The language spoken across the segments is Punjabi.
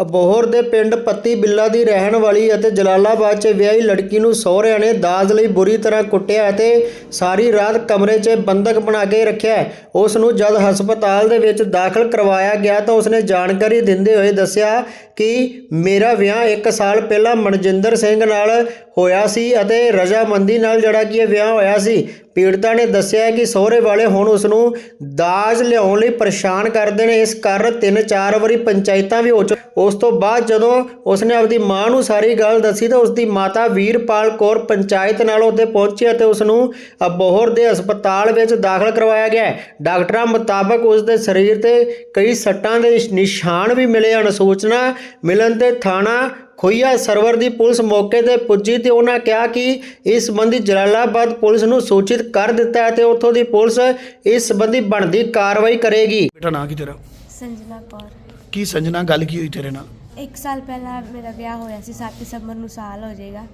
ਅਬੋਹਰ ਦੇ ਪਿੰਡ ਪੱਤੀ ਬਿੱਲਾ ਦੀ ਰਹਿਣ ਵਾਲੀ ਅਤੇ ਜਲਾਲਾਬਾਦ 'ਚ ਵਿਆਹੀ ਲੜਕੀ ਨੂੰ ਸਹੁਰਿਆਂ ਨੇ ਦਾਜ ਲਈ ਬੁਰੀ ਤਰ੍ਹਾਂ ਕੁੱਟਿਆ ਅਤੇ ਸਾਰੀ ਰਾਤ ਕਮਰੇ 'ਚ ਬੰਦਕ ਬਣਾ ਕੇ ਰੱਖਿਆ। ਉਸ ਨੂੰ ਜਦ ਹਸਪਤਾਲ ਦੇ ਵਿੱਚ ਦਾਖਲ ਕਰਵਾਇਆ ਗਿਆ ਤਾਂ ਉਸਨੇ ਜਾਣਕਾਰੀ ਦਿੰਦੇ ਹੋਏ ਦੱਸਿਆ ਕਿ ਮੇਰਾ ਵਿਆਹ 1 ਸਾਲ ਪਹਿਲਾਂ ਮਨਜਿੰਦਰ ਸਿੰਘ ਨਾਲ ਹੋਇਆ ਸੀ ਅਤੇ ਰਜਾਮੰਦੀ ਨਾਲ ਜਿਹੜਾ ਕਿ ਇਹ ਵਿਆਹ ਹੋਇਆ ਸੀ ਪੀੜਤਾ ਨੇ ਦੱਸਿਆ ਕਿ ਸਹੁਰੇ ਵਾਲੇ ਹੁਣ ਉਸ ਨੂੰ ਦਾਜ ਲਿਆਉਣ ਲਈ ਪਰੇਸ਼ਾਨ ਕਰਦੇ ਨੇ। ਇਸ ਕਾਰਨ ਤਿੰਨ ਚਾਰ ਵਾਰੀ ਪੰਚਾਇਤਾਂ ਵੀ ਹੋ ਚੁੱਕ ਉਸ ਤੋਂ ਬਾਅਦ ਜਦੋਂ ਉਸਨੇ ਆਪਦੀ ਮਾਂ ਨੂੰ ਸਾਰੀ ਗੱਲ ਦੱਸੀ ਤਾਂ ਉਸਦੀ ਮਾਤਾ ਵੀਰਪਾਲ ਕੌਰ ਪੰਚਾਇਤ ਨਾਲ ਉੱਥੇ ਪਹੁੰਚੀ ਅਤੇ ਉਸ ਨੂੰ ਅਬੋਹਰ ਦੇ ਹਸਪਤਾਲ ਵਿੱਚ ਦਾਖਲ ਕਰਵਾਇਆ ਗਿਆ। ਡਾਕਟਰਾਂ ਮੁਤਾਬਕ ਉਸ ਦੇ ਸਰੀਰ ਤੇ ਕਈ ਸੱਟਾਂ ਦੇ ਨਿਸ਼ਾਨ ਵੀ ਮਿਲੇ ਹਨ। ਸੂਚਨਾ ਮਿਲਣ ਤੇ ਥਾਣਾ ਖੋਈਆ ਸਰਵਰ ਦੀ ਪੁਲਿਸ ਮੌਕੇ ਤੇ ਪੁੱਜੀ ਤੇ ਉਹਨਾਂ ਕਿਹਾ ਕਿ ਇਸ ਸੰਬੰਧੀ ਜਲਾਲਾਬਾਦ ਪੁਲਿਸ ਨੂੰ ਸੂਚਿਤ ਕਰ ਦਿੱਤਾ ਹੈ ਤੇ ਉੱਥੋਂ ਦੀ ਪੁਲਿਸ ਇਸ ਸੰਬੰਧੀ ਬਣਦੀ ਕਾਰਵਾਈ ਕਰੇਗੀ। ਬੇਟਾ ਨਾਂ ਕੀ ਤੇਰਾ? ਸੰਜਨਾ ਕੌਰ। ਕੀ ਸੰਜਨਾ ਗੱਲ ਕੀ ਹੋਈ ਤੇਰੇ ਨਾਲ? ਇੱਕ ਸਾਲ ਪਹਿਲਾਂ ਮੇਰਾ ਵਿਆਹ ਹੋਇਆ ਸੀ 7 ਦਸੰਬਰ ਨੂੰ ਸਾਲ ਹੋ ਜਾਏਗਾ।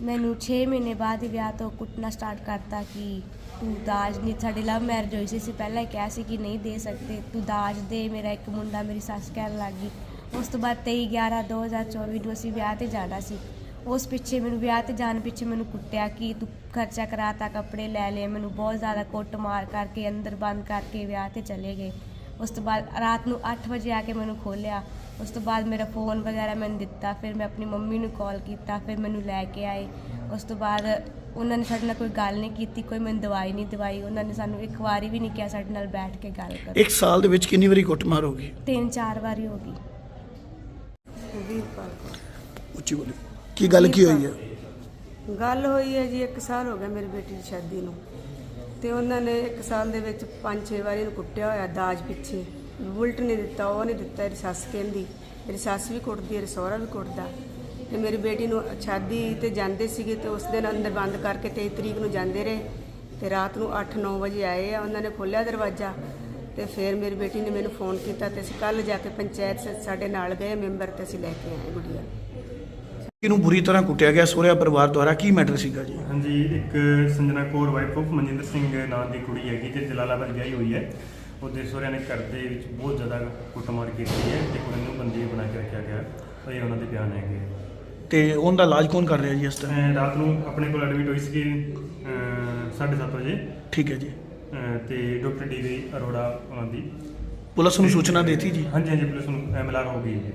ਮੈਨੂੰ 6 ਮਹੀਨੇ ਬਾਅਦ ਹੀ ਵਿਆਹ ਤੋਂ ਕੁੱਟਣਾ ਸਟਾਰਟ ਕਰਤਾ ਕਿ ਤੂੰ ਦਾਜ ਨਹੀਂ ਸਾਡੀ ਲਵ ਮੈਰਿਜ ਹੋਈ ਸੀ ਅਸੀਂ ਪਹਿਲਾਂ ਹੀ ਕਿਹਾ ਸੀ ਕਿ ਨਹੀਂ ਦੇ ਸਕਦੇ ਤੂੰ ਦਾਜ ਦੇ ਮੇਰਾ ਇੱਕ ਮੁੰਡਾ ਮੇਰੀ ਸੱਸ ਕਹਿਣ ਲੱਗ ਗਈ। ਉਸ ਤੋਂ ਬਾਅਦ 23 11 2024 ਨੂੰ ਅਸੀਂ ਵਿਆਹ ਤੇ ਜਾਣਾ ਸੀ। ਉਸ ਪਿੱਛੇ ਮੈਨੂੰ ਵਿਆਹ ਤੇ ਜਾਣ ਪਿੱਛੇ ਮੈਨੂੰ ਕੁੱਟਿਆ ਕਿ ਤੂੰ ਖਰਚਾ ਕਰਾਤਾ ਕੱਪੜੇ ਲੈ ਲਏ ਮੈਨੂੰ ਬਹੁਤ ਜ਼ਿਆਦਾ ਕੁੱਟ ਮਾਰ ਕਰਕੇ ਅੰਦਰ ਬੰਦ ਕਰਕੇ ਵਿਆਹ ਤੇ ਚਲੇ ਗਏ। ਉਸ ਤੋਂ ਬਾਅਦ ਰਾਤ ਨੂੰ 8 ਵਜੇ ਆ ਕੇ ਮੈਨੂੰ ਖੋਲਿਆ। ਉਸ ਤੋਂ ਬਾਅਦ ਮੇਰਾ ਫੋਨ ਵਗੈਰਾ ਮੈਨੂੰ ਦਿੱਤਾ ਫਿਰ ਮੈਂ ਆਪਣੀ ਮੰਮੀ ਨੂੰ ਕਾਲ ਕੀਤਾ ਫਿਰ ਮੈਨੂੰ ਲੈ ਕੇ ਆਏ। ਉਸ ਤੋਂ ਬਾਅਦ ਉਹਨਾਂ ਨੇ ਸਾਡੇ ਨਾਲ ਕੋਈ ਗੱਲ ਨਹੀਂ ਕੀਤੀ ਕੋਈ ਮੈਨੂੰ ਦਵਾਈ ਨਹੀਂ ਦਵਾਈ। ਉਹਨਾਂ ਨੇ ਸਾਨੂੰ ਇੱਕ ਵਾਰੀ ਵੀ ਨਹੀਂ ਕਿਹਾ ਸਾਡੇ ਨਾਲ ਬੈਠ ਕੇ ਗੱਲ ਕਰੋ। ਇੱਕ ਸਾਲ ਦੇ ਵਿੱਚ ਕਿੰਨੀ ਵਾਰੀ ਕੁੱਟਮਾਰ ਹੋ ਗਈ ਤਿੰਨ ਚਾਰ ਵਾਰੀ ਹੋ ਗਈ। ਵੀਰਪਾਲ ਕੌਰ। ਉੱਚੀ ਬੋਲੀ। ਕੀ ਗੱਲ ਕੀ ਹੋਈ ਹੈ? ਗੱਲ ਹੋਈ ਹੈ ਜੀ 1 ਸਾਲ ਹੋ ਗਿਆ ਮੇਰੀ ਬੇਟੀ ਦੀ ਸ਼ਾਦੀ ਨੂੰ। ਤੇ ਉਹਨਾਂ ਨੇ 1 ਸਾਲ ਦੇ ਵਿੱਚ 5-6 ਵਾਰੀ ਇਹਨੂੰ ਕੁੱਟਿਆ ਹੋਇਆ ਦਾਜ ਪਿੱਛੇ। ਬੁਲਟ ਨਹੀਂ ਦਿੱਤਾ, ਉਹ ਨਹੀਂ ਦਿੱਤਾ ਇਹਦੀ ਸੱਸ ਕਹਿੰਦੀ। ਮੇਰੀ ਸੱਸ ਵੀ ਕੁੱਟਦੀ ਹੈ ਸਹੁਰਾ ਵੀ ਕੁੱਟਦਾ। ਤੇ ਮੇਰੀ ਬੇਟੀ ਨੂੰ ਸ਼ਾਦੀ ਤੇ ਜਾਂਦੇ ਸੀਗੇ ਤੇ ਉਸ ਦਿਨ ਅੰਦਰ ਬੰਦ ਕਰਕੇ 23 ਤਰੀਕ ਨੂੰ ਜਾਂਦੇ ਰਹੇ। ਤੇ ਰਾਤ ਨੂੰ 8-9 ਵਜੇ ਆਏ ਆ, ਉਹਨਾਂ ਨੇ ਖੋਲ੍ਹਿਆ ਦਰਵਾਜ਼ਾ। ਤੇ ਫਿਰ ਮੇਰੀ ਬੇਟੀ ਨੇ ਮੈਨੂੰ ਫੋਨ ਕੀਤਾ ਤੇ ਅਸੀਂ ਕੱਲ ਜਾ ਕੇ ਪੰਚਾਇਤ ਸ- ਸਾਡੇ ਨਾਲ ਗਏ ਮੈਂਬਰ ਤੇ ਅਸੀਂ ਲੈ ਕੇ ਆਏ ਗੁੜੀਆ। ਇਹਨੂੰ ਬੁਰੀ ਤਰ੍ਹਾਂ ਕੁੱਟਿਆ ਗਿਆ ਸਹੁਰਿਆ ਪਰਿਵਾਰ ਦੁਆਰਾ? ਕੀ ਮੈਟਰ ਸੀਗਾ ਜੀ? ਹਾਂਜੀ ਇੱਕ ਸੰਜਨਾ ਕੌਰ ਵਾਈਫ ਆਫ ਮਨਜਿੰਦਰ ਸਿੰਘ ਨਾਂ ਦੀ ਕੁੜੀ ਹੈਗੀ ਤੇ ਜਲਾਲਾਬਾਦ ਵਿਆਹੀ ਹੋਈ ਹੈ। ਉਹਦੇ ਸਹੁਰਿਆਂ ਨੇ ਘਰ ਦੇ ਵਿੱਚ ਬਹੁਤ ਜ਼ਿਆਦਾ ਕੁੱਟਮਾਰ ਕੀਤੀ ਹੈ ਤੇ ਕੁੜੀ ਨੂੰ ਬੰਦੀ ਬਣਾ ਕੇ ਰੱਖਿਆ ਗਿਆ। ਤਾਂ ਇਹ ਉਹਨਾਂ ਦੇ ਬਿਆਨ ਹੈਗੇ ਤੇ ਉਹਦਾ ਇਲਾਜ ਕੌਣ ਕਰ ਰਿਹਾ ਜੀ ਇਸ ਤਰ੍ਹਾਂ ਰਾਤ ਨੂੰ ਆਪਣੇ ਕੋਲ ਐਡਮਿਟ ਹੋਈ ਸੀ 7:30 ਵਜੇ। ਠੀਕ ਹੈ ਜੀ। ਅਹ ਤੇ ਡਾਕਟਰ ਡੀ ਵੀ ਅਰੋੜਾ ਉਹਨਾਂ ਦੀ। ਪੁਲਿਸ ਨੂੰ ਸੂਚਨਾ ਦੇਤੀ ਜੀ? ਹਾਂਜੀ ਹਾਂਜੀ ਪੁਲਿਸ ਨੂੰ ਐਮਐਲਆਰ ਹੋ ਗਈ ਹੈ